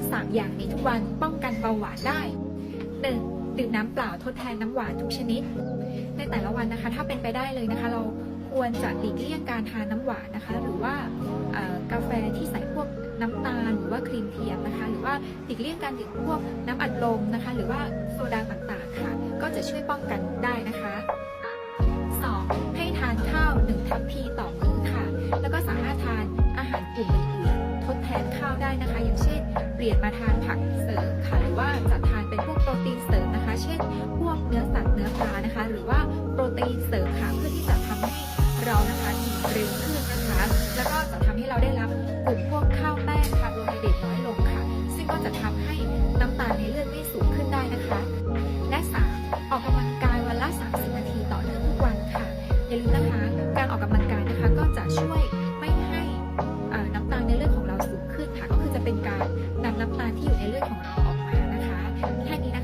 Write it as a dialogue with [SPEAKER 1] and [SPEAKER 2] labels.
[SPEAKER 1] ำสามอย่างนี้ทุกวันป้องกันเบาหวานได้ 1. ดื่มน้ำเปล่าทดแทนน้ำหวานทุกชนิด ในแต่ละวันนะคะ ถ้าเป็นไปได้เลยนะคะ เราควรจะหลีกเลี่ยงการทานน้ำหวานนะคะ หรือว่ากาแฟที่ใส่พวกน้ำตาลหรือว่าครีมเทียมนะคะ หรือว่าหลีกเลี่ยงการดื่มพวกน้ำอัดลมนะคะ หรือว่าโซดาต่างๆค่ะ ก็จะช่วยป้องกันได้นะคะ 2. ให้ทานข้าวหนึ่งทัพพีต่อมื้อค่ะ แล้วก็สามารถทานอาหารกลุ่มอื่นๆทดแทนข้าวได้นะคะ อย่างเช่น ปลี่ยนมาทานผักเสริมค่ะหรือว่าจะทานเป็นพวกโปรตีนเสริมนะคะ เช่น พวกเนื้อสัตว์เนื้อปลานะคะ หรือว่าโปรตีนเสริมค่ะเพื่อที่จะทำให้เรานะคะมีเร็วขึ้นนะคะ แล้วก็จะทำให้เราได้รับกลุ่มพวกข้าวแป้งคาร์โบไฮเดรตน้อยลงค่ะ ซึ่งก็จะทำให้น้ำตาลในเลือดไม่สูงขึ้นได้นะคะ ในเลือดของเราออกมานะคะแค่นี้นะ